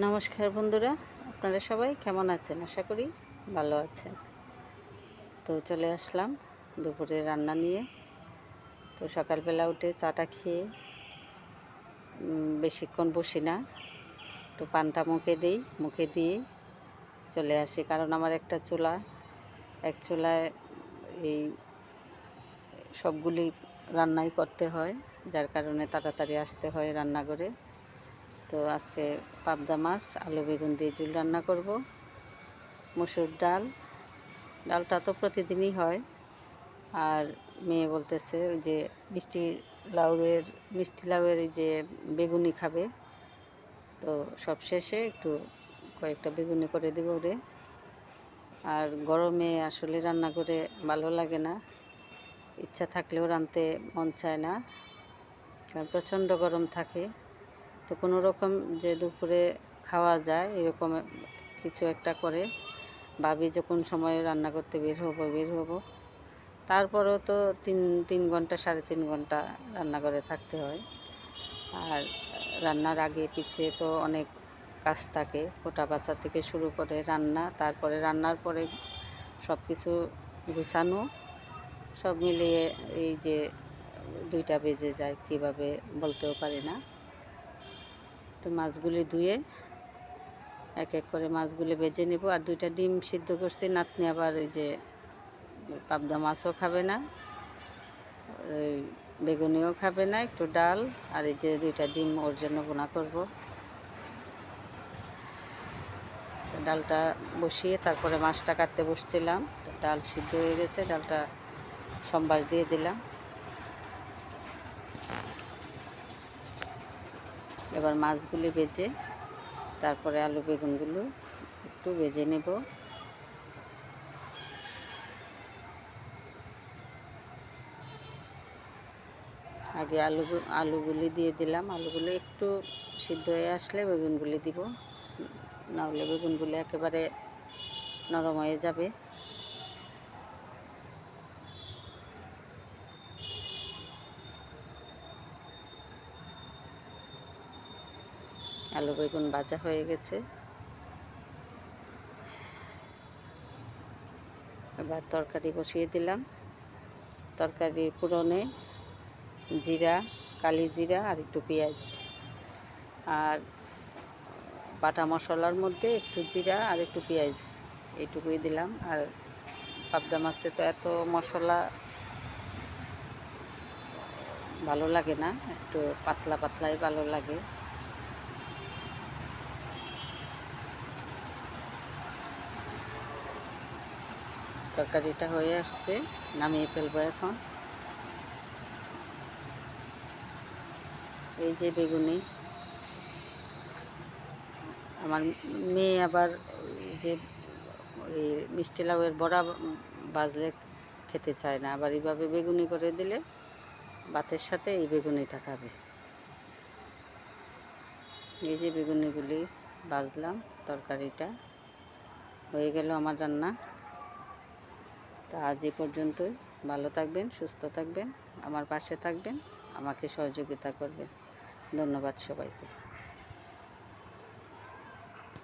নমস্কার বন্ধুরা, আপনারা সবাই কেমন আছেন? আশা করি ভালো আছেন। তো চলে আসলাম দুপুরে রান্না নিয়ে। তো সকালবেলা উঠে চাটা খেয়ে বেশিক্ষণ বসি না। একটু পানটা মুখে দিই, মুখে দিয়ে চলে আসি। কারণ আমার একটা চুলা, এক চুলায় এই সবগুলি রান্নাই করতে হয়। যার কারণে তাড়াতাড়ি আসতে হয় রান্নাঘরে। তো আজকে পাবদা মাছ, আলু, বেগুন দিয়ে ঝুল রান্না করব। মসুর ডাল, ডালটা তো প্রতিদিনই হয়। আর মেয়ে বলতেছে যে মিষ্টি লাউয়ের মিষ্টি লাউয়ের যে বেগুনি খাবে। তো সব শেষে একটু কয়েকটা বেগুনি করে দেবো ওরে। আর গরমে আসলে রান্না করে ভালো লাগে না। ইচ্ছা থাকলেও রাঁধতে মন চায় না। কারণ প্রচণ্ড গরম থাকে। তো কোনো রকম যে দুপুরে খাওয়া যায়, এরকম কিছু একটা করে। ভাবি যে কোন সময় রান্না করতে বের হব বের হব। তারপরেও তো তিন তিন ঘণ্টা, সাড়ে তিন ঘণ্টা রান্নাঘরে থাকতে হয়। আর রান্নার আগে পিছিয়ে তো অনেক কাজ থাকে। কোটা বাচ্চা থেকে শুরু করে রান্না, তারপরে রান্নার পরে সব কিছু গুছানো, সব মিলিয়ে এই যে দুইটা বেজে যায়, কীভাবে বলতেও পারি না। তো মাছগুলি ধুয়ে এক এক করে মাছগুলি বেজে নেব। আর দুইটা ডিম সিদ্ধ করছি। নাতনি আবার ওই যে পাবদা মাছও খাবে না, ওই বেগুনিও খাবে না, একটু ডাল, আর এই যে দুইটা ডিম ওর জন্য বোনা করব। ডালটা বসিয়ে তারপরে মাছটা কাটতে বসছিলাম। ডাল সিদ্ধ হয়ে গেছে। ডালটা সম্বাস দিয়ে দিলাম। এবার মাছগুলি বেজে তারপরে আলু বেগুনগুলো একটু বেজে নেব। আগে আলু, আলুগুলি দিয়ে দিলাম। আলুগুলো একটু সিদ্ধ হয়ে আসলে বেগুনগুলি দিব। নাহলে বেগুনগুলি একেবারে নরম হয়ে যাবে। আলু বেগুন ভাজা হয়ে গেছে। এবার তরকারি বসিয়ে দিলাম। তরকারির পুরনে জিরা, কালি জিরা আর একটু পেঁয়াজ। আর বাটা মশলার মধ্যে একটু জিরা আর একটু পেঁয়াজ এইটুকুই দিলাম। আর পাবদা মাছে তো এত মশলা ভালো লাগে না, একটু পাতলা পাতলাই ভালো লাগে। তরকারিটা হয়ে আসছে, নামিয়ে ফেলব এখন। এই যে বেগুনি। আমার মেয়ে আবার এই যে ওই মিষ্টি লাউয়ের বড়া বাজলে খেতে চায় না, আবার এইভাবে বেগুনি করে দিলে ভাতের সাথে এই বেগুনিটা খাবে। এই যে বেগুনিগুলি বাজলাম, তরকারিটা। হয়ে গেল আমার রান্না। তো আজ এ পর্যন্তই। ভালো থাকবেন, সুস্থ থাকবেন, আমার পাশে থাকবেন, আমাকে সহযোগিতা করবেন। ধন্যবাদ সবাইকে।